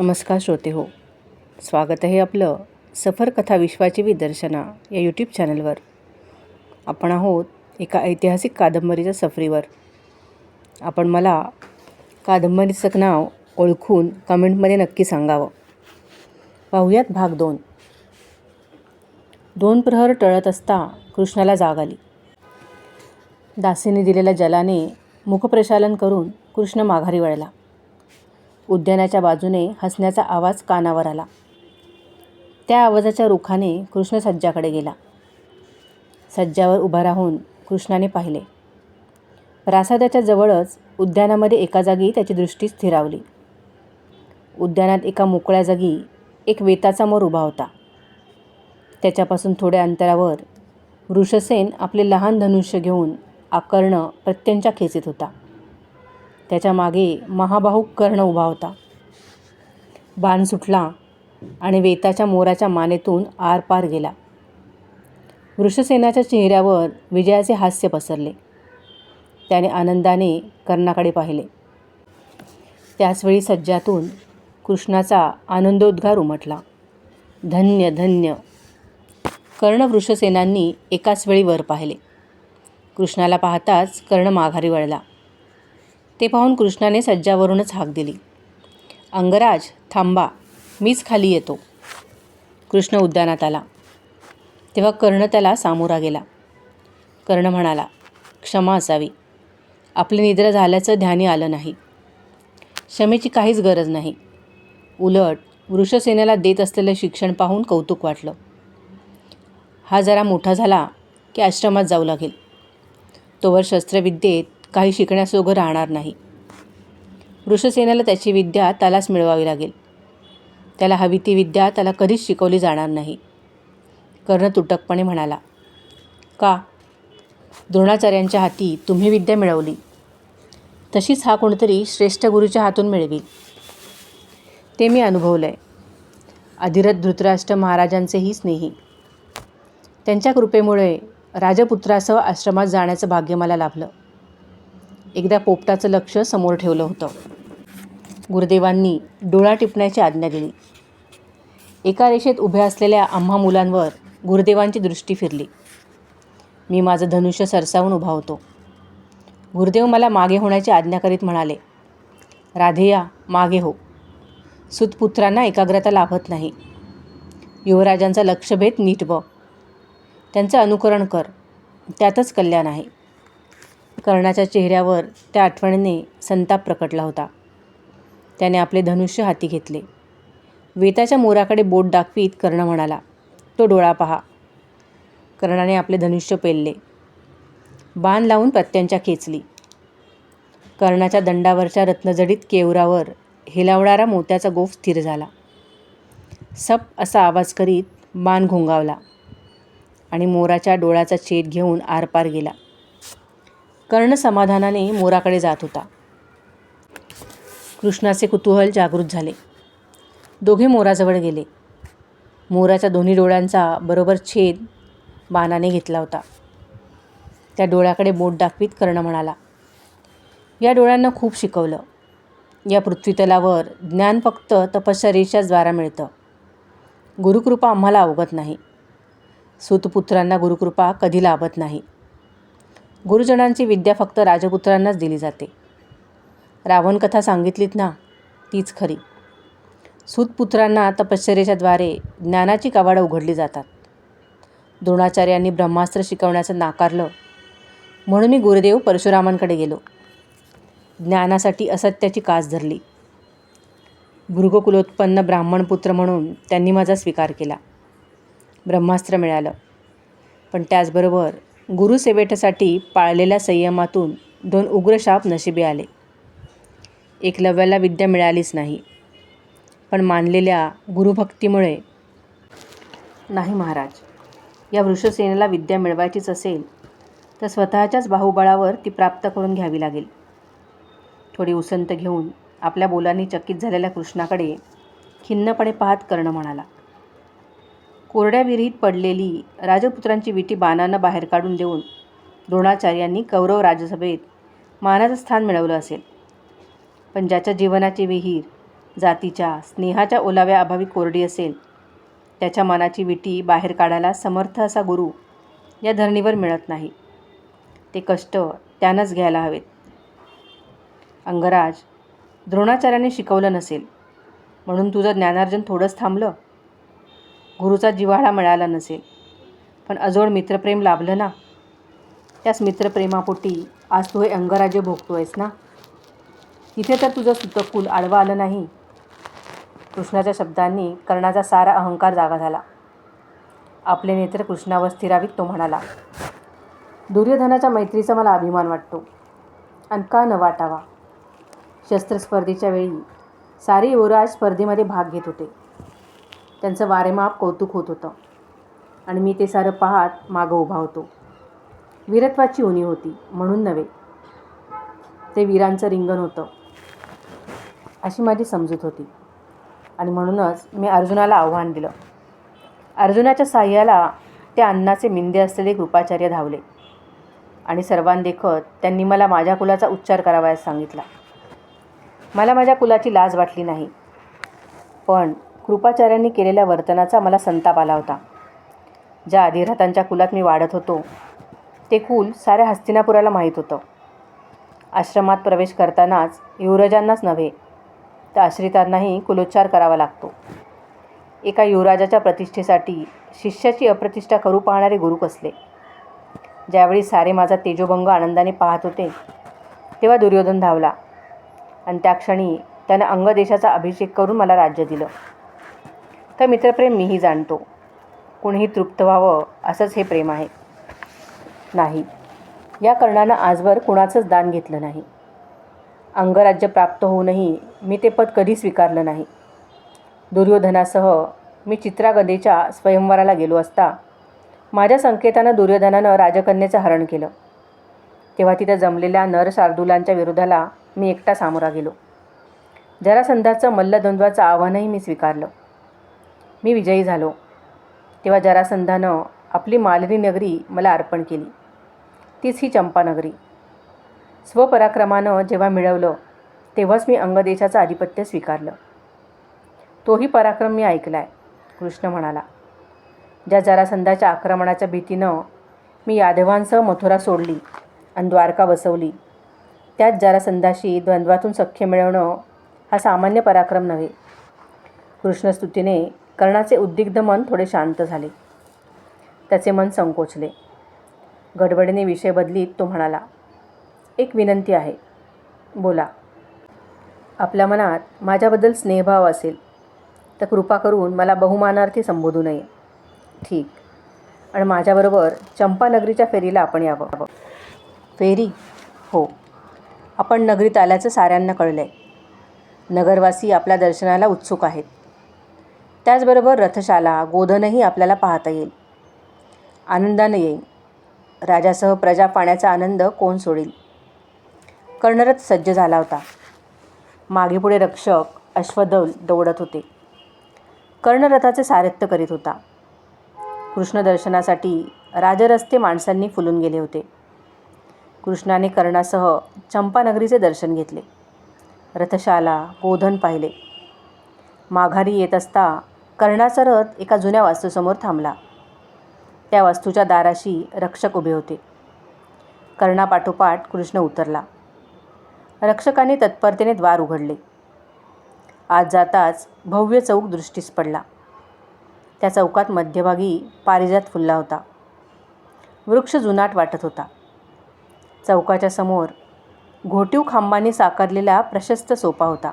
नमस्कार श्रोते हो. स्वागत आहे आपलं सफर कथा विश्वाची विदर्शना या यूट्यूब चॅनलवर आपण आहोत एका ऐतिहासिक कादंबरीच्या सफरीवर. आपण मला कादंबरीचं नाव ओळखून कमेंटमध्ये नक्की सांगावं. पाहूयात भाग दोन. दोन प्रहर टळत असता कृष्णाला जाग आली. दासीने दिलेल्या जलाने मुखप्रशालन करून कृष्ण माघारी वळला. उद्यानाच्या बाजूने हसण्याचा आवाज कानावर आला. त्या आवाजाच्या रुखाने कृष्ण सज्जाकडे गेला. सज्जावर उभा राहून कृष्णाने पाहिले. प्रासादाच्या जवळच उद्यानामध्ये एका जागी त्याची दृष्टी स्थिरावली. उद्यानात एका मोकळ्या जागी एक वेताचा मोर उभा होता. त्याच्यापासून थोड्या अंतरावर वृषसेन आपले लहान धनुष्य घेऊन आकर्ण प्रत्यंच्या खेचीत होता. त्याच्यामागे महाबाहू कर्ण उभा होता. बाण सुटला आणि वेताच्या मोराच्या मानेतून आरपार गेला. वृषसेनाच्या चेहऱ्यावर विजयाचे हास्य पसरले. त्याने आनंदाने कर्णाकडे पाहिले. त्याचवेळी सज्जातून कृष्णाचा आनंदोद्गार उमटला. धन्य धन्य. कर्ण वृषसेनांनी एकाच वेळी वर पाहिले. कृष्णाला पाहताच कर्ण माघारी वळला. ते पाहून कृष्णाने सज्जावरूनच हाक दिली. अंगराज थांबा मीच खाली येतो. कृष्ण उद्यानात आला. तेव्हा कर्ण त्याला सामोरा गेला. कर्ण म्हणाला क्षमा असावी. आपली निद्रा झाल्याचं ध्यानी आलं नाही. क्षमेची काहीच गरज नाही. उलट वृषसेनेला देत असलेलं शिक्षण पाहून कौतुक वाटलं. हा जरा मोठा झाला की आश्रमात जाऊ लागेल. तोवर शस्त्रविद्येत काही शिकण्यासोगं राहणार नाही. वृषसेनाला त्याची विद्या त्यालाच मिळवावी लागेल. त्याला हवी ती विद्या त्याला कधीच शिकवली जाणार नाही. कर्ण तुटकपणे म्हणाला का? द्रोणाचार्यांच्या हाती तुम्ही विद्या मिळवली. तशीच हा कोणतरी श्रेष्ठ गुरुच्या हातून मिळवी. ते मी अनुभवलं आहे अधिरथ धृतराष्ट्र महाराजांचेही स्नेही. त्यांच्या कृपेमुळे राजपुत्रासह आश्रमात जाण्याचं भाग्य मला लाभलं. एकदा पोपटाचं लक्ष समोर ठेवलं होतं. गुरुदेवांनी डोळा टिपण्याची आज्ञा दिली. एका रेषेत उभ्या असलेल्या आम्हा मुलांवर गुरुदेवांची दृष्टी फिरली. मी माझं धनुष्य सरसावून उभा होतो. गुरुदेव मला मागे होण्याची आज्ञा करीत म्हणाले राधेया मागे हो. सुतपुत्रांना एकाग्रता लाभत नाही. युवराजांचा लक्षभेद नीट बघ. त्यांचं अनुकरण कर. त्यातच कल्याण आहे. कर्णाच्या चेहऱ्यावर त्या आठवणीने संताप प्रकटला होता. त्याने आपले धनुष्य हाती घेतले. वेताच्या मोराकडे बोट दाखवीत कर्ण म्हणाला तो डोळा पहा. कर्णाने आपले धनुष्य पेलले. बाण लावून प्रत्यांच्या खेचली. कर्णाच्या दंडावरच्या रत्नजडीत केवरावर हेलावणारा मोत्याचा गोफ स्थिर झाला. सप असा आवाज करीत बाण घोंगावला आणि मोराच्या डोळ्याचा छेद घेऊन आरपार गेला. कर्ण समाधानाने मोराकडे जात होता. कृष्णाचे कुतूहल जागृत झाले. दोघे मोराजवळ गेले. मोराच्या दोन्ही डोळ्यांचा बरोबर छेद बाणाने घेतला होता. त्या डोळ्याकडे बोट दाखवीत कर्ण म्हणाला या डोळ्यांना खूप शिकवलं. या पृथ्वीतलावर ज्ञान फक्त तपश्चर्येच्याच द्वारा मिळतं. गुरुकृपा आम्हाला अवगत नाही. सुतपुत्रांना गुरुकृपा कधी लाभत नाही. गुरुजनांची विद्या फक्त राजपुत्रांनाच दिली जाते. रावण कथा सांगितलीत ना तीच खरी. सुतपुत्रांना तपश्चर्याच्या द्वारे ज्ञानाची कवाडं उघडली जातात. द्रोणाचार्यांनी ब्रह्मास्त्र शिकवण्याचं नाकारलं. म्हणून मी गुरुदेव परशुरामांकडे गेलो. ज्ञानासाठी असत्याची कास धरली. भृगकुलोत्पन्न ब्राह्मणपुत्र म्हणून त्यांनी माझा स्वीकार केला. ब्रह्मास्त्र मिळालं. पण त्याचबरोबर गुरुसेवेटसाठी पाळलेल्या संयमातून दोन उग्रशाप नशिबी आले. एकलव्याला विद्या मिळालीच नाही पण मानलेल्या गुरुभक्तीमुळे. नाही महाराज या वृषसेनेला विद्या मिळवायचीच असेल तर स्वतःच्याच बाहुबळावर ती प्राप्त करून घ्यावी लागेल. थोडी उसंत घेऊन आपल्या बोलांनी चकित झालेल्या कृष्णाकडे खिन्नपणे पाहत कर्ण म्हणाला कोरड्या विहिरीत पडलेली राजपुत्रांची विटी बाणांना बाहेर काढून देऊन द्रोणाचार्यांनी कौरव राजसभेत मानाचं स्थान मिळवलं असेल. पण ज्याच्या जीवनाची विहीर जातीच्या स्नेहाच्या ओलाव्या अभावी कोरडी असेल त्याच्या मनाची विटी बाहेर काढायला समर्थ असा गुरु या धरणीवर मिळत नाही. ते कष्ट त्यानंच घ्यायला हवेत. अंगराज द्रोणाचार्याने शिकवलं नसेल. म्हणून तुझं ज्ञानार्जन थोडंच थांबलं? गुरुचा जिव्हाळा मिळाला नसेल. पण अजोड मित्रप्रेम लाभलं ना? त्याच मित्रप्रेमापोटी आज तू हे अंगराज्य भोगतो आहेस ना? तिथे तर तुझं सुतकुल आडवा आलं नाही. कृष्णाच्या शब्दांनी कर्णाचा सारा अहंकार जागा झाला. आपले नेत्र कृष्णावर स्थिरावीत तो म्हणाला दुर्योधनाच्या मैत्रीचा मला अभिमान वाटतो. आणि का न वाटावा. शस्त्रस्पर्धेच्या वेळी सारे युवराज स्पर्धेमध्ये भाग घेत होते. त्यांचं वारेमाप कौतुक होत होतं. आणि मी ते सारं पाहत मागं उभा होतो. वीरत्वाची उणी होती म्हणून नव्हे. ते वीरांचं रिंगण होतं. अशी माझी समजूत होती. आणि म्हणूनच मी अर्जुनाला आव्हान दिलं. अर्जुनाच्या साह्याला त्या अन्नाचे मिंदे असलेले कृपाचार्य धावले. आणि सर्वांदेखत त्यांनी मला माझ्या कुलाचा उच्चार करावयास सांगितला. मला माझ्या कुलाची लाज वाटली नाही. पण कृपाचार्यांनी केलेल्या वर्तनाचा मला संताप आला होता. ज्या अधिरथांच्या कुलात मी वाढत होतो ते कुल साऱ्या हस्तिनापुराला माहीत होतं. आश्रमात प्रवेश करतानाच युवराजांनाच नव्हे तर आश्रितांनाही कुलोच्चार करावा लागतो. एका युवराजाच्या प्रतिष्ठेसाठी शिष्याची अप्रतिष्ठा करू पाहणारे गुरु कसले? ज्यावेळी सारे माझा तेजोभंग आनंदाने पाहत होते तेव्हा दुर्योधन धावला आणि त्या क्षणी त्यानं अंगदेशाचा अभिषेक करून मला राज्य दिलं. तर मित्रप्रेम मीही जाणतो. कुणीही तृप्त व्हावं असंच हे प्रेम आहे. नाही. या कर्णानं आजवर कुणाचंच दान घेतलं नाही. अंगराज्य प्राप्त होऊनही मी ते पद कधी स्वीकारलं नाही. दुर्योधनासह मी चित्रागदेच्या स्वयंवराला गेलो असता माझ्या संकेतानं दुर्योधनानं राजकन्याचं हरण केलं. तेव्हा तिथं जमलेल्या नर शार्दुलांच्या विरोधाला मी एकटा सामोरा गेलो. जरासंधाचं मल्लद्वंद्वाचं आव्हानही मी स्वीकारलं. मी विजयी झालो. तेव्हा जरासंधानं आपली मालिनी नगरी मला अर्पण केली. तीच ही चंपानगरी स्वपराक्रमानं जेव्हा मिळवलं तेव्हाच मी अंगदेशाचं आधिपत्य स्वीकारलं. तोही पराक्रम मी ऐकला आहे कृष्ण म्हणाला. ज्या जरासंधाच्या आक्रमणाच्या भीतीनं मी यादवांसह मथुरा सोडली आणि द्वारका बसवली त्याच जरासंधाशी द्वंद्वातून सख्य मिळवणं हा सामान्य पराक्रम नव्हे. कृष्णस्तुतीने कर्णाचे उद्दिग्ध मन थोडे शांत झाले. त्याचे मन संकोचले. गडबडीने विषय बदलीत तो म्हणाला एक विनंती आहे. बोला. आपल्या मनात माझ्याबद्दल स्नेहभाव असेल तर कृपा करून मला बहुमानार्थी संबोधू नये. ठीक. आणि माझ्याबरोबर चंपानगरीच्या फेरीला आपण यावं. फेरी? हो. आपण नगरीत आल्याचं साऱ्यांना कळलं आहे नगरवासी आपल्या दर्शनाला उत्सुक आहेत. त्याचबरोबर रथशाला गोधनही आपल्याला पाहता येईल. आनंदानं येईल. राजासह प्रजा पाण्याचा आनंद कोण सोडेल? कर्णरथ सज्ज झाला होता. मागेपुढे रक्षक अश्वदौल दौडत होते. कर्णरथाचे सारथ्य करीत होता. कृष्णदर्शनासाठी राजरस्ते माणसांनी फुलून गेले होते. कृष्णाने कर्णासह चंपानगरीचे दर्शन घेतले. रथशाला गोधन पाहिले. माघारी येत असता कर्णाचा रथ एका जुन्या वास्तूसमोर थांबला. त्या वास्तूच्या दाराशी रक्षक उभे होते. कर्णापाठोपाठ कृष्ण उतरला. रक्षकाने तत्परतेने द्वार उघडले. आज जाताच भव्य चौक दृष्टीस पडला. त्या चौकात मध्यभागी पारिजात फुलला होता. वृक्ष जुनाट वाटत होता. चौकाच्या समोर घोटीव खांबाने साकारलेला प्रशस्त सोपा होता.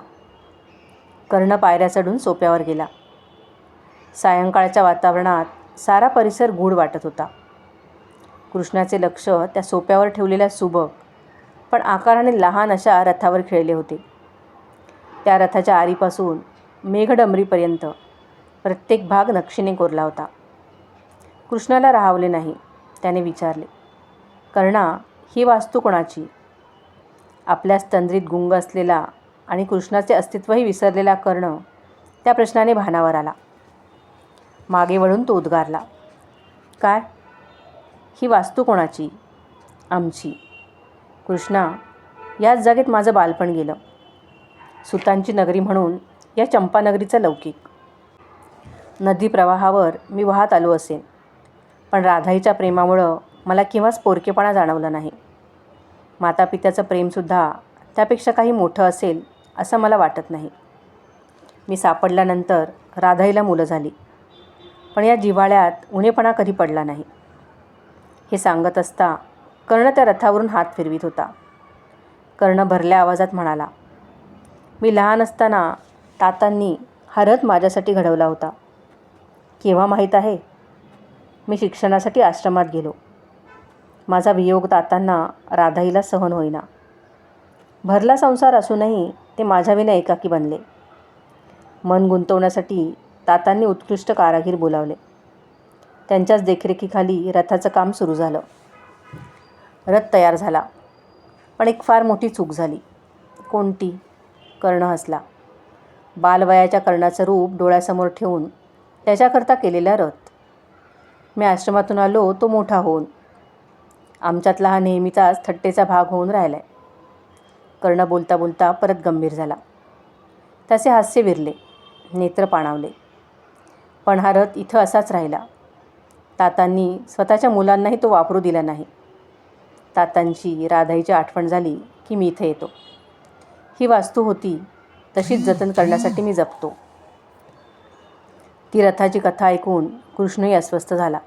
कर्ण पायऱ्या चढून सोप्यावर गेला. सायंकाळच्या वातावरणात सारा परिसर गूढ वाटत होता. कृष्णाचे लक्ष त्या सोप्यावर ठेवलेल्या सुबक पण आकाराने लहान अशा रथावर खेळले होते. त्या रथाच्या आरीपासून मेघडंबरीपर्यंत प्रत्येक भाग नक्षीने कोरला होता. कृष्णाला राहावले नाही त्याने विचारले. कर्णा ही वास्तू कोणाची? आपल्याच तंद्रीत गुंग असलेला आणि कृष्णाचे अस्तित्वही विसरलेला कर्ण त्या प्रश्नाने भानावर आला. मागे वळून तो उद्गारला काय? ही वास्तू कोणाची? आमची. कृष्णा याच जागेत माझं बालपण गेलं. सुतांची नगरी म्हणून या चंपानगरीचा लौकिक. नदी प्रवाहावर मी वाहत आलो असेन पण राधाईच्या प्रेमामुळं मला केव्हाच पोरकेपणा जाणवला नाही. माता पित्याचं प्रेमसुद्धा त्यापेक्षा काही मोठं असेल असं मला वाटत नाही. मी सापडल्यानंतर राधाईला मुलं झाली. पण या जिव्हाळ्यात उणेपणा कधी पडला नाही. हे सांगत असता कर्ण त्या रथावरून हात फिरवीत होता. कर्ण भरल्या आवाजात म्हणाला मी लहान असताना तातांनी हा रथ माझ्यासाठी घडवला होता. केव्हा माहीत आहे? मी शिक्षणासाठी आश्रमात गेलो. माझा वियोग तातांना राधाईला सहन होईना. भरला संसार असूनही ते माझ्याविना एकाकी बनले. मन गुंतवण्यासाठी तातांनी उत्कृष्ट कारागीर बोलावले. त्यांच्याच देखरेखीखाली रथाचं काम सुरू झालं. रथ तयार झाला. पण एक फार मोठी चूक झाली. कोणती? कर्ण हसला. बालवयाच्या कर्णाचं रूप डोळ्यासमोर ठेवून त्याच्याकरता केलेला रथ. मी आश्रमातून आलो तो मोठा होऊन. आमच्यातला हा नेहमीचाच थट्टेचा भाग होऊन राहिला आहे कर्ण बोलता बोलता परत गंभीर झाला. त्याचे हास्य विरले. नेत्र पाणावले. पण हा रथ इथं असाच राहिला. तातांनी स्वतःच्या मुलांनाही तो वापरू दिला नाही. तातांची राधाईची आठवण झाली की मी इथे येतो. ही वास्तू होती तशीच जतन करण्यासाठी मी जपतो. ती रथाची कथा ऐकून कृष्णही अस्वस्थ झाला.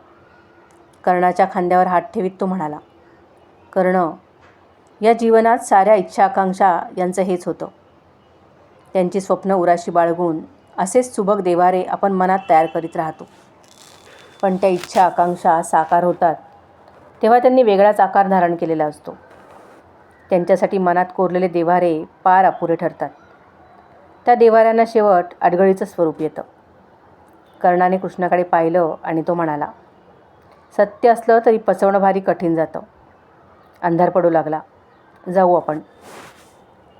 कर्णाच्या खांद्यावर हात ठेवीत तो म्हणाला कर्ण या जीवनात साऱ्या इच्छा आकांक्षा यांचं हेच होतं. त्यांची स्वप्न उराशी बाळगून असेच सुबक देवारे आपण मनात तयार करीत राहतो. पण त्या इच्छा आकांक्षा साकार होतात. तेव्हा त्यांनी वेगळाच आकार धारण केलेला असतो. त्यांच्यासाठी मनात कोरलेले देवारे पार अपुरे ठरतात. त्या देवाऱ्यांना शेवट अडगळीचं स्वरूप येतं. कर्णाने कृष्णाकडे पाहिलं आणि तो म्हणाला सत्य असलं तरी पचवणं भारी कठीण जातं. अंधार पडू लागला. जाऊ आपण.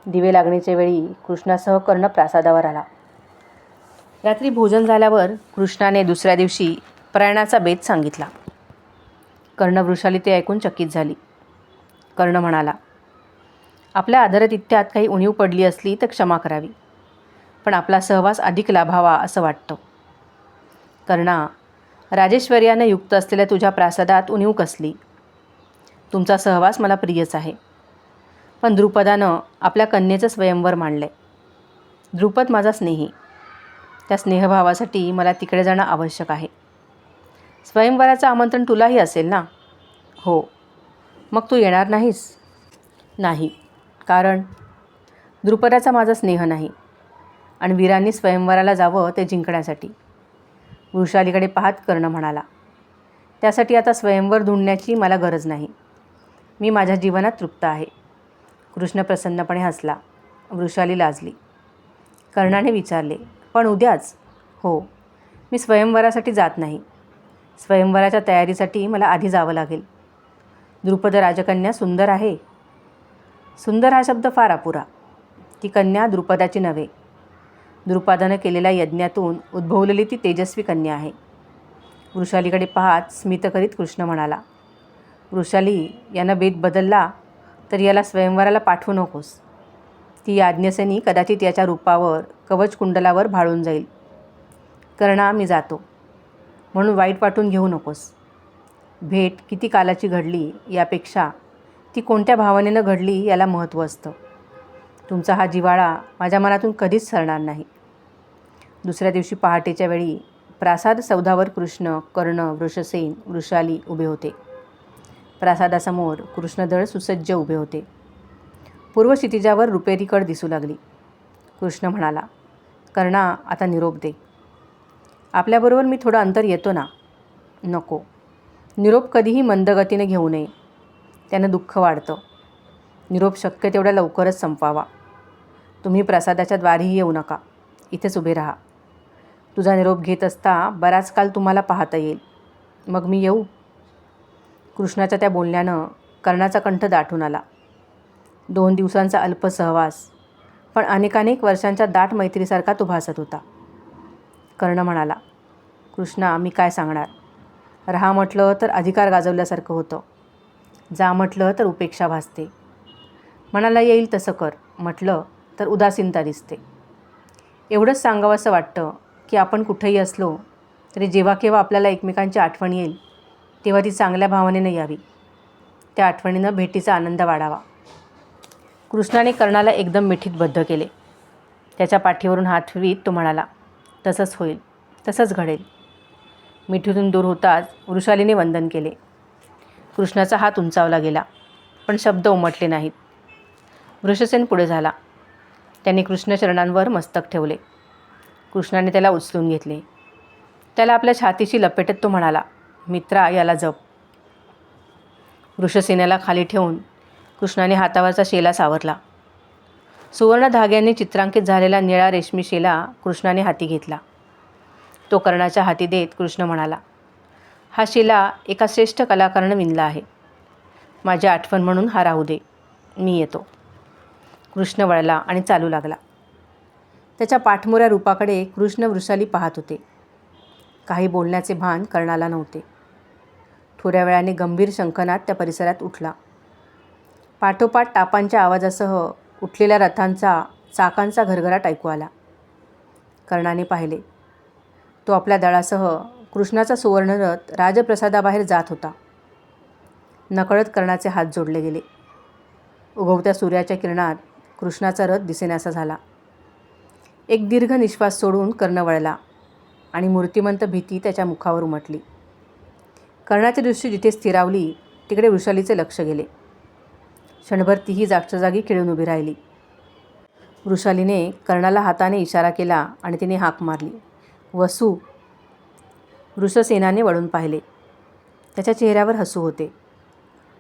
दिवे लागणीच्या वेळी कृष्णासह कर्ण प्रासादावर आला. रात्री भोजन झाल्यावर कृष्णाने दुसऱ्या दिवशी प्रयाणाचा बेत सांगितला. कर्ण वृषाली ते ऐकून चकित झाली. कर्ण म्हणाला आपल्या आदरतिथ्यात काही उणीव पडली असली तर क्षमा करावी पण आपला सहवास अधिक लाभावा असं वाटतं. कर्णा राजेश्वर्यानं युक्त असलेल्या तुझ्या प्रासादात उणीव कसली? तुमचा सहवास मला प्रियच आहे. पण द्रुपदानं आपल्या कन्येचं स्वयंवर मांडलं आहे द्रुपद माझा स्नेही. त्या स्नेहभावासाठी मला तिकडे जाणं आवश्यक आहे. स्वयंवराचं आमंत्रण तुलाही असेल ना? हो. मग तू येणार नाहीस? नाही. कारण द्रुपदाचा माझा स्नेह नाही आणि वीरांनी स्वयंवराला जावं ते जिंकण्यासाठी. वृषालीकडे पाहत कर्ण म्हणाला त्यासाठी आता स्वयंवर धुंडण्याची मला गरज नाही. मी माझ्या जीवनात तृप्त आहे. कृष्ण प्रसन्नपणे हसला. वृषाली लाजली. कर्णाने विचारले पण उद्याच. हो मी स्वयंवरासाठी जात नाही. स्वयंवराच्या तयारीसाठी मला आधी जावं लागेल. द्रुपद राजकन्या सुंदर आहे. सुंदर हा शब्द फार अपुरा. ती कन्या द्रुपदाची नव्हे. द्रुपदानं केलेल्या यज्ञातून उद्भवलेली ती तेजस्वी कन्या आहे. वृषालीकडे पाहत स्मित करीत कृष्ण म्हणाला वृषाली यानं बेत बदलला तर याला स्वयंवराला पाठवू नकोस. ती याज्ञसेनी कदाचित याच्या रूपावर कवचकुंडलावर भाळून जाईल. कर्णा मी जातो. म्हणून वाईट वाटून घेऊ नकोस. भेट किती कालाची घडली यापेक्षा ती कोणत्या भावनेनं घडली याला महत्त्व असतं. तुमचा हा जिवाळा माझ्या मनातून कधीच सरणार नाही. दुसऱ्या दिवशी पहाटेच्या वेळी प्रासाद सौधावर कृष्ण कर्ण वृषसेन वृषाली उभे होते. प्रासादासमोर कृष्णदळ सुसज्ज उभे होते. पूर्व क्षितिजावर रुपेरीकड दिसू लागली. कृष्ण म्हणाला कर्णा आता निरोप दे. आपल्याबरोबर मी थोडं अंतर येतो ना? नको. निरोप कधीही मंदगतीने घेऊ नये. त्यानं दुःख वाढतं. निरोप शक्य तेवढ्या लवकरच संपवावा. तुम्ही प्रसादाच्या द्वारीही येऊ नका. इथेच उभे राहा. तुझा निरोप घेत असता बराच काल तुम्हाला पाहता येईल. मग मी येऊ? कृष्णाच्या त्या बोलण्यानं कर्णाचा कंठ दाटून आला. दोन दिवसांचा अल्प सहवास. पण अनेकानेक वर्षांच्या दाट मैत्रीसारखा तो भासत होता. कर्ण म्हणाला कृष्णा मी काय सांगणार? राहा म्हटलं तर अधिकार गाजवल्यासारखं होतं. जा म्हटलं तर उपेक्षा भासते. मनाला येईल तसं कर म्हटलं तर उदासीनता दिसते. एवढंच सांगावंसं वाटतं की आपण कुठेही असलो तरी जेव्हा केव्हा आपल्याला एकमेकांची आठवण येईल तेव्हा ती चांगल्या भावनेनं यावी. त्या आठवणीनं भेटीचा आनंद वाढावा. कृष्णाने कर्णाला एकदम मिठीत बद्ध केले. त्याच्या पाठीवरून हात फिरवीत तो म्हणाला तसंच होईल तसंच घडेल. मिठीतून दूर होताच वृषालीने वंदन केले. कृष्णाचा हात उंचावला गेला पण शब्द उमटले नाहीत. वृषसेन पुढे झाला. त्याने कृष्णचरणांवर मस्तक ठेवले. कृष्णाने त्याला उचलून घेतले. त्याला आपल्या छातीशी लपेटत तो म्हणाला मित्रा याला जप. वृषसेनेला खाली ठेवून कृष्णाने हातावरचा शेला सावरला. सुवर्ण धाग्याने चित्रांकित झालेला निळा रेशमी शेला कृष्णाने हाती घेतला. तो कर्णाच्या हाती देत कृष्ण म्हणाला हा शिला एका श्रेष्ठ कलाकारानं विणला आहे. माझी आठवण म्हणून हा राहू दे. मी येतो. कृष्ण वळला आणि चालू लागला. त्याच्या पाठमोऱ्या रूपाकडे कृष्ण वृषाली पाहत होते. काही बोलण्याचे भान कर्णाला नव्हते. थोड्या वेळाने गंभीर शंखनाद त्या परिसरात उठला. पाठोपाठ टापांच्या आवाजासह उठलेल्या रथांचा चाकांचा घरघराट ऐकू आला. कर्णाने पाहिले. तो आपल्या दळासह कृष्णाचा सुवर्णरथ राजप्रसादाबाहेर जात होता. नकळत कर्णाचे हात जोडले गेले. उगवत्या सूर्याच्या किरणात कृष्णाचा रथ दिसेनासा झाला. एक दीर्घ निश्वास सोडून कर्ण वळला आणि मूर्तिमंत भीती त्याच्या मुखावर उमटली. कर्णाची दृष्टी जिथे स्थिरावली तिकडे वृषालीचे लक्ष गेले. क्षणभर तीही जागच्या जागी खिळून उभी राहिली. वृषालीने कर्णाला हाताने इशारा केला आणि तिने हाक मारली. वसू वृषसेनाने वळून पाहिले. त्याच्या चेहऱ्यावर हसू होते.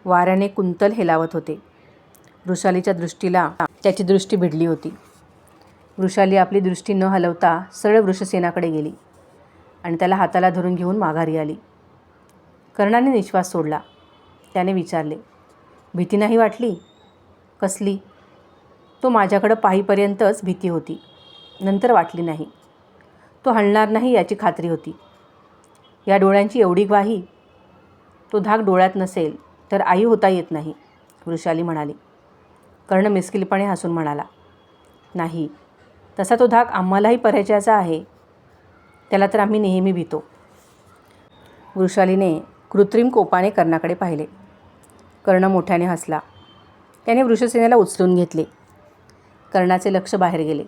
वाऱ्याने कुंतल हेलावत होते. वृषालीच्या दृष्टीला त्याची दृष्टी भिडली होती. वृषाली आपली दृष्टी न हलवता सरळ वृषसेनाकडे गेली आणि त्याला हाताला धरून घेऊन माघारी आली. कर्णाने निश्वास सोडला. त्याने विचारले भीती नाही वाटली? कसली? तो माझ्याकडं पाहीपर्यंतच भीती होती. नंतर वाटली नाही. तो हलणार नाही याची खात्री होती. या डोळ्यांची एवढी ग्वाही तो धाक डोळ्यात नसेल तर आई होता येत नाही वृषाली म्हणाली. कर्ण मिस्किलपणे हसून म्हणाला नाही तसा तो धाक आम्हालाही परिचयाचा आहे. त्याला तर आम्ही नेहमी भीतो. वृषालीने कृत्रिम कोपाने कर्णाकडे पाहिले. कर्ण मोठ्याने हसला. त्याने वृषसेनेला उचलून घेतले. कर्णाचे लक्ष बाहेर गेले.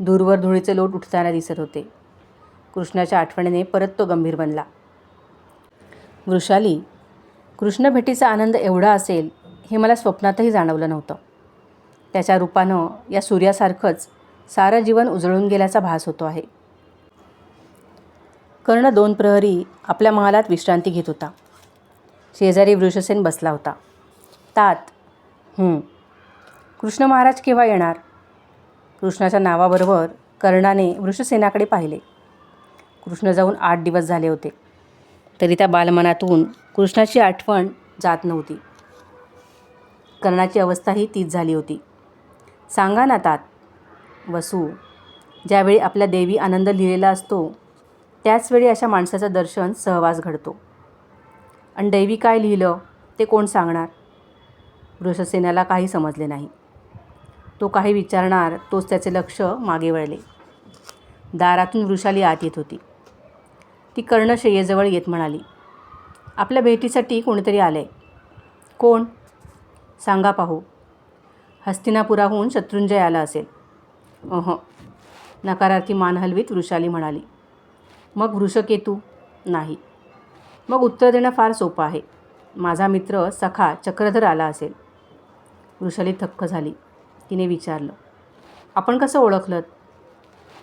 दूरवर धुळीचे लोट उठताना दिसत होते. कृष्णाच्या आठवणीने परत तो गंभीर बनला. वृषाली कृष्ण भेटीचा आनंद एवढा असेल हे मला स्वप्नातही जाणवलं नव्हतं. त्याच्या रूपानं या सूर्यासारखंच सारं जीवन उजळून गेल्याचा भास होतो आहे. कर्ण दोन प्रहरी आपल्या महालात विश्रांती घेत होता. शेजारी वृषसेन बसला होता. तात कृष्ण महाराज केव्हा येणार? कृष्णाच्या नावाबरोबर कर्णाने वृषसेनाकडे पाहिले. कृष्ण जाऊन आठ दिवस झाले होते. तरी त्या बालमनातून कृष्णाची आठवण जात नव्हती. कर्णाची अवस्थाही तीच झाली होती. सांगा ना तात वसू ज्यावेळी आपल्या देवी आनंद लिहिलेला असतो त्याचवेळी अशा माणसाचं दर्शन सहवास घडतो. आणि दैवी काय लिहिलं ते कोण सांगणार? वृषसेनाला काही समजले नाही. तो काही विचारणार तोच त्याचे लक्ष मागे वळले. दारातून वृषाली आत येत होती. ती कर्णशय्येजवळ येत म्हणाली आपल्या भेटीसाठी कोणीतरी आले कोण? सांगा पाहू. हस्तिनापुराहून शत्रुंजय आला असेल. अह. नकारार्थी मान हलवीत वृषाली म्हणाली मग वृषकेतू? नाही. मग उत्तर देणं फार सोपं आहे. माझा मित्र सखा चक्रधर आला असेल. वृषाली थक्क झाली. तिने विचारलं आपण कसं ओळखलं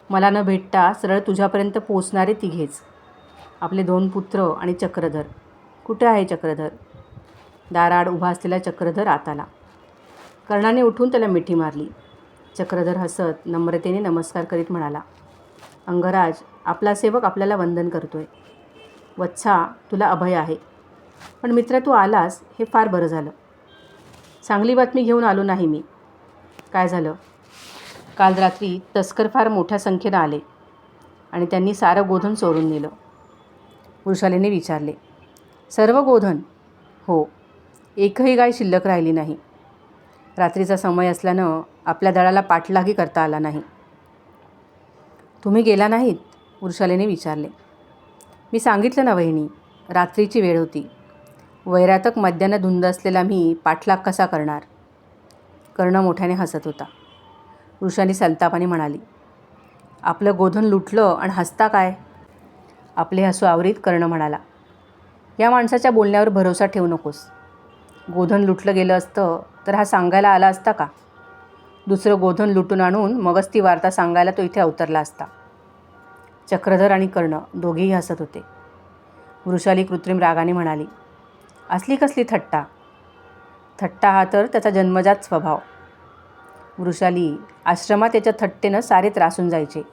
मला न भेटता सरळ तुझ्यापर्यंत पोचणारे तिघेच. आपले दोन पुत्र आणि चक्रधर. कुठे आहे चक्रधर? दाराड उभा असलेला चक्रधर आत आला. कर्णाने उठून त्याला मिठी मारली. चक्रधर हसत नम्रतेने नमस्कार करीत म्हणाला अंगराज आपला सेवक आपल्याला वंदन करतोय. वत्सा तुला अभय आहे. पण मित्र तू आलास हे फार बरं झालं. चांगली बातमी घेऊन आलो नाही मी. काय झालं? काल रात्री तस्कर फार मोठ्या संख्येनं आले आणि त्यांनी सारं गोधन चोरून नेलं वृषालीने विचारले सर्व गोधन? हो. एकही गाय शिल्लक राहिली नाही. रात्रीचा समय असल्यानं आपल्या दळाला पाठलागी करता आला नाही. तुम्ही गेला नाहीत? वृषालीने विचारले. मी सांगितलं ना वहिनी रात्रीची वेळ होती. वैरातक मध्यानं धुंद असलेला मी पाठलाग कसा करणार? कर्ण मोठ्याने हसत होता. वृषाने संतापाने म्हणाली आपलं गोधन लुटलं आणि हसता काय? आपले हसू आवरीत कर्ण म्हणाला या माणसाच्या बोलण्यावर भरोसा ठेवू नकोस. गोधन लुटलं गेलं असतं तर हा सांगायला आला असता का? दुसरं गोधन लुटून आणून मगच ती वार्ता सांगायला तो इथे अवतरला असता. चक्रधर आणि कर्ण दोघेही हसत होते. वृषाली कृत्रिम रागाने म्हणाली असली कसली थट्टा? थट्टा हा तर त्याचा जन्मजात स्वभाव. वृषाली आश्रमात त्याच्या थट्टेनं सारे त्रासून जायचे.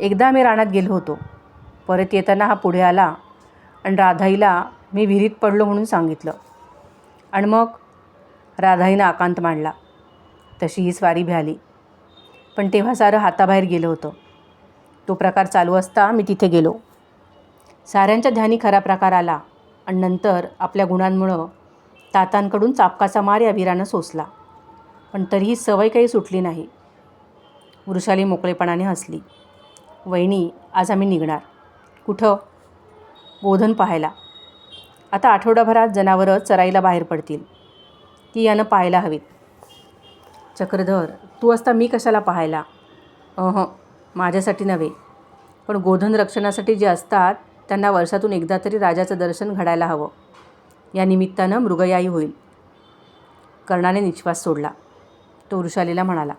एकदा आम्ही रानात गेलो होतो. परत येताना हा पुढे आला आणि राधाईला मी विहिरीत पडलो म्हणून सांगितलं. आणि मग राधाईनं आकांत मांडला. तशी ही स्वारी भ्याली. पण तेव्हा सारं हाताबाहेर गेलं होतं. तो प्रकार चालू असता मी तिथे गेलो. साऱ्यांच्या ध्यानी खरा प्रकार आला आणि नंतर आपल्या गुणांमुळं तातांकडून चापकाचा मार या वीरानं सोसला. पण तरीही सवय काही सुटली नाही. वृषाली मोकळेपणाने हसली. वहिनी आज आम्ही निघणार. कुठं? गोधन पाहायला. आता आठवडाभरात जनावरं चराईला बाहेर पडतील. ती यानं पाहायला हवीत. चक्रधर तू असता मी कशाला पाहायला? अहं. माझ्यासाठी नव्हे. पण गोधन रक्षणासाठी जे असतात त्यांना वर्षातून एकदा तरी राजाचं दर्शन घडायला हवं. या निमित्तानं मृगयाई होईल. कर्णाने निश्वास सोडला. तो वृषालीला म्हणाला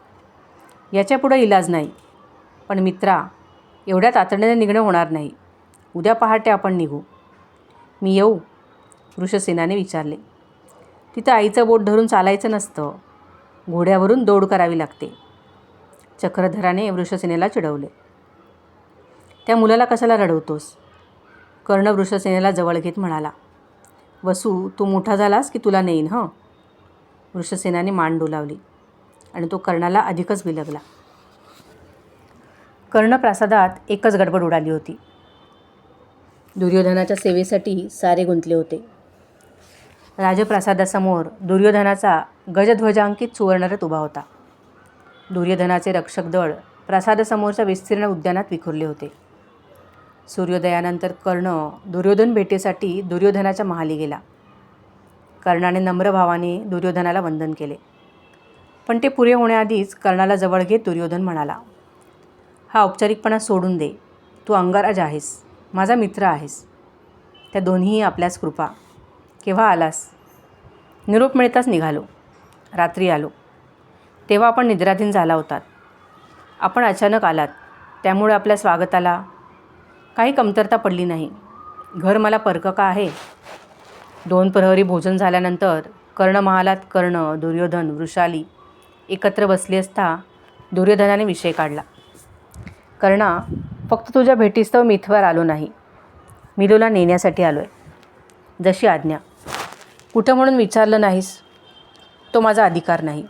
याच्यापुढं इलाज नाही. पण मित्रा एवढ्या तातडीने निघणं होणार नाही. उद्या पहाटे आपण निघू. मी येऊ वृषसेनाने विचारले. तिथं आईचं बोट धरून चालायचं नसतं. घोड्यावरून दौड करावी लागते. चक्रधराने वृषसेनेला चिडवले. त्या मुलाला कशाला रडवतोस? कर्ण वृषसेनेला जवळ घेत म्हणाला. वसू तू मोठा झालास की तुला नेईन हं? वृषसेनाने मान डोलावली आणि तो कर्णाला अधिकच बिलगला. कर्णप्रासादात एकच गडबड उडाली होती. दुर्योधनाच्या सेवेसाठी सारे गुंतले होते. राजप्रासादासमोर दुर्योधनाचा गजध्वजांकित सुवर्णरथ उभा होता. दुर्योधनाचे रक्षक दळ प्रासादासमोरच्या विस्तीर्ण उद्यानात विखुरले होते. सूर्योदयानंतर कर्ण दुर्योधन भेटीसाठी दुर्योधनाच्या महाली गेला. कर्णाने नम्र भावाने दुर्योधनाला वंदन केले. पण ते पुरे होण्याआधीच कर्णाला जवळ घेत दुर्योधन म्हणाला हा औपचारिकपणा सोडून दे. तू अंगाराज आहेस. माझा मित्र आहेस. त्या दोन्हीही आपल्याच कृपा. केव्हा आलास? निरोप मिळताच निघालो. रात्री आलो. तेव्हा आपण निद्राधीन झाला होतात. आपण अचानक आलात. त्यामुळे आपल्या स्वागताला काही कमतरता पडली नाही. घर मला परक का आहे? दोन प्रहरी भोजन झाल्यानंतर कर्ण महालात कर्ण दुर्योधन वृषाली एकत्र बसली असता दुर्योधनाने विषय काढला. कर्णा फक्त तुझ्या भेटीस्तव मी आलो नाही. मी तुला नेण्यासाठी आलो आहे जशी आज्ञा. कुठं म्हणून विचारलं नाहीस? तो माझा अधिकार नाही.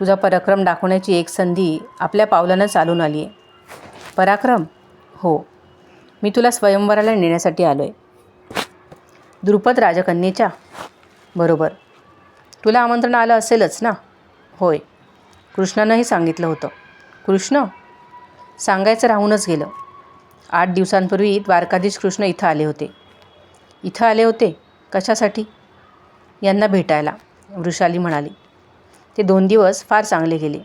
तुझा पराक्रम दाखवण्याची एक संधी आपल्या पावलानं चालून आली आहे. पराक्रम? हो. मी तुला स्वयंवराला नेण्यासाठी आलो आहे द्रुपद राजकन्येच्या? बरोबर. तुला आमंत्रण आलं असेलच ना? होय. कृष्णानंही सांगितलं होतं. कृष्ण? सांगायचं राहूनच गेलं. आठ दिवसांपूर्वी द्वारकाधीश कृष्ण इथं आले होते. इथं आले होते? कशासाठी? यांना भेटायला वृषाली म्हणाली. ते दोन दिवस फार चांगले गेले.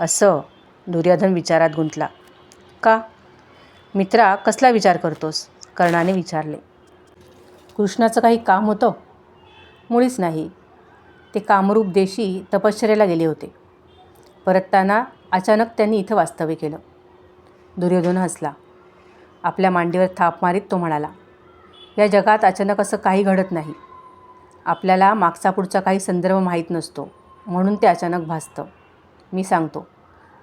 असं दुर्योधन विचारात गुंतला. का? मित्रा कसला विचार करतोस? कर्णाने विचारले. कृष्णाचं काही काम होतं? मुळीच नाही. ते कामरूप देशी तपश्चर्याला गेले होते. परतताना अचानक त्यांनी इथं वास्तव्य केलं. दुर्योधन हसला. आपल्या मांडीवर थाप मारीत तो म्हणाला या जगात अचानक असं काही घडत नाही. आपल्याला मागचा पुढचा काही संदर्भ माहीत नसतो. म्हणून ते अचानक भासतं. मी सांगतो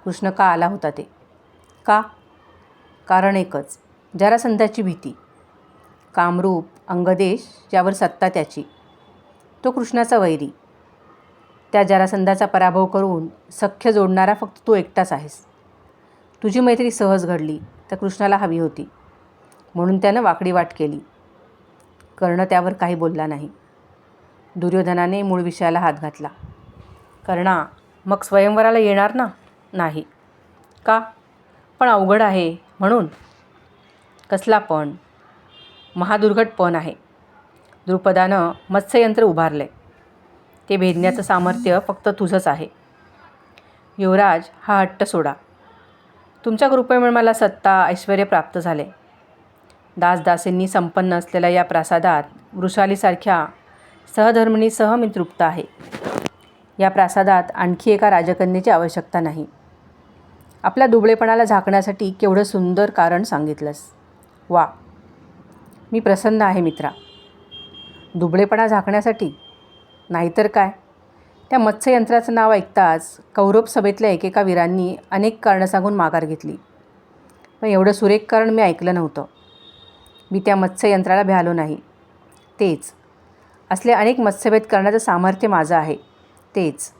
कृष्ण का आला होता ते? का? कारण एकच जरासंधाची भीती. कामरूप अंगदेश ज्यावर सत्ता त्याची. तो कृष्णाचा वैरी. त्या जरासंधाचा पराभव करून सख्य जोडणारा फक्त तू एकटाच आहेस. तुझी मैत्री सहज घडली तर कृष्णाला हवी होती. म्हणून त्यानं वाकडी वाट केली. कर्ण त्यावर काही बोलला नाही. दुर्योधनाने मूळ विषयाला हात घातला. कर्णा मग स्वयंवराला येणार ना? नाही. का? पण अवघड आहे म्हणून. कसला पण? महादुर्घट पण आहे. द्रुपदानं मत्स्ययंत्र उभारले ते भेदण्याचं सामर्थ्य फक्त तुझंच आहे. युवराज हा हट्ट सोडा. तुमच्या कृपेमुळे मला सत्ता ऐश्वर प्राप्त झाले. दासदासींनी संपन्न असलेल्या या प्रासादात वृषालीसारख्या सहधर्मिणीसह मी तृप्त आहे. या प्रासादात आणखी एका राजकन्येची आवश्यकता नाही. आपल्या दुबळेपणाला झाकण्यासाठी केवढं सुंदर कारण सांगितलंस. वा. मी प्रसन्न आहे मित्रा. दुबळेपणा झाकण्यासाठी? नाहीतर काय? त्या मत्स्ययंत्राचं नाव ऐकताच कौरव सभेतल्या एकेका वीरांनी अनेक कारणं सांगून माघार घेतली. पण एवढं सुरेख कारण मी ऐकलं नव्हतं. मी त्या मत्स्ययंत्राला भ्यालो नाही. तेच. असले अनेक मत्स्यभेद करण्याचं सामर्थ्य माझं आहे. तेच.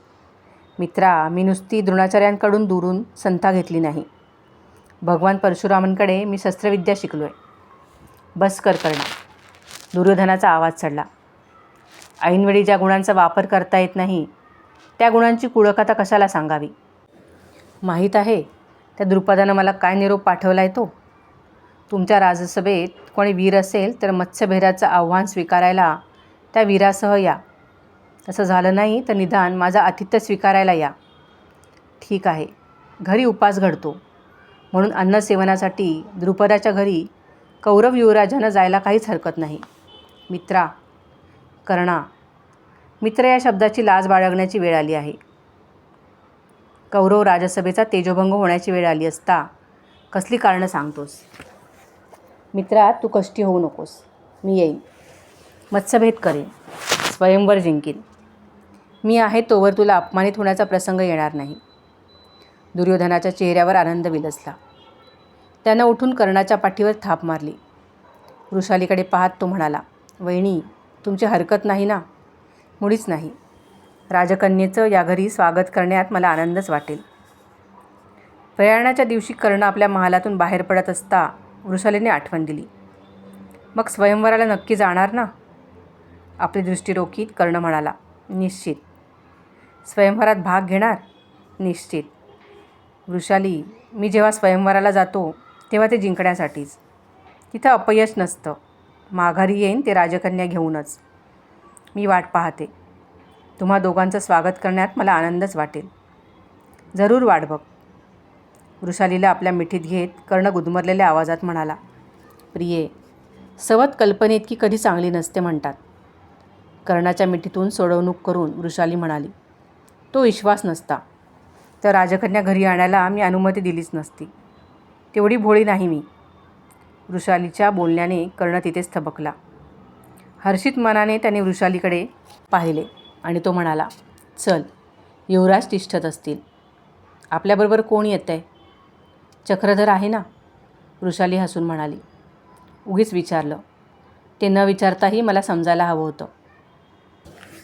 मित्रा मी नुसती द्रोणाचार्यांकडून दुरून संथा घेतली नाही. भगवान परशुरामांकडे मी शस्त्रविद्या शिकलो आहे बस कर करणा. दुर्योधनाचा आवाज चढला. ऐनवेळी ज्या गुणांचा वापर करता येत नाही त्या गुणांची कुळकता कशाला सांगावी? माहीत आहे त्या द्रुपदानं मला काय निरोप पाठवला आहे तो? तुमच्या राजसभेत कोणी वीर असेल तर मत्स्यभेराचं आव्हान स्वीकारायला त्या वीरासह या. तसं झालं नाही तर निदान माझा आतिथ्य स्वीकारायला या. ठीक आहे. घरी उपास घडतो. म्हणून अन्नसेवनासाठी द्रुपदाच्या घरी कौरव युवराजानं जायला काहीच हरकत नाही. मित्रा कर्णा मित्र या शब्दाची लाज बाळगण्याची वेळ आली आहे. कौरव राजसभेचा तेजोभंग होण्याची वेळ आली असता कसली कारणं सांगतोस? मित्रा तू कष्टी होऊ नकोस. मी येईन. मत्स्यभेद करेन. स्वयंवर जिंकीन. मी आहे तोवर तुला अपमानित होण्याचा प्रसंग येणार नाही. दुर्योधनाच्या चेहऱ्यावर आनंद विलसला. त्यानं उठून कर्णाच्या पाठीवर थाप मारली. वृषालीकडे पाहत तो म्हणाला वहिणी तुमची हरकत नाही ना? मुळीच नाही. राजकन्येचं या घरी स्वागत करण्यात मला आनंदच वाटेल. प्रयाणाच्या दिवशी कर्ण आपल्या महालातून बाहेर पडत असता वृषालीने आठवण दिली. मग स्वयंवराला नक्की जाणार ना? आपली दृष्टी रोखीत कर्ण म्हणाला निश्चित. स्वयंवरात भाग घेणार? निश्चित. वृषाली मी जेव्हा स्वयंवराला जातो तेव्हा ते जिंकण्यासाठीच. तिथं अपयश नसतं. माघारी येईन ते राजकन्या घेऊनच. मी वाट पाहते. तुम्हा दोघांचं स्वागत करण्यात मला आनंदच वाटेल. जरूर वाट बघ. वृषालीला आपल्या मिठीत घेत कर्ण गुदमरलेल्या आवाजात म्हणाला प्रिये सवत कल्पनेत की कधी चांगली नसते म्हणतात. कर्णाच्या मिठीतून सोडवणूक करून वृषाली म्हणाली तो विश्वास नसता. तर राजकन्या घरी आणायला मी अनुमती दिलीच नसती. तेवढी भोळी नाही मी. वृषालीच्या बोलण्याने कर्ण तिथेच थबकला. हर्षित मनाने त्याने वृषालीकडे पाहिले आणि तो म्हणाला चल युवराज तिष्ठत असतील. आपल्याबरोबर कोण येतं आहे चक्रधर आहे ना? वृषाली हसून म्हणाली. उगीच विचारलं. ते न विचारताही मला समजायला हवं होतं.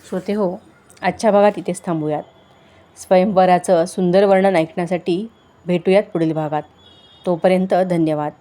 श्रोते हो आजच्या भागात इथेच थांबूयात. स्वयंवराचं सुंदर वर्णन ऐकण्यासाठी भेटूयात पुढील भागात. तोपर्यंत धन्यवाद.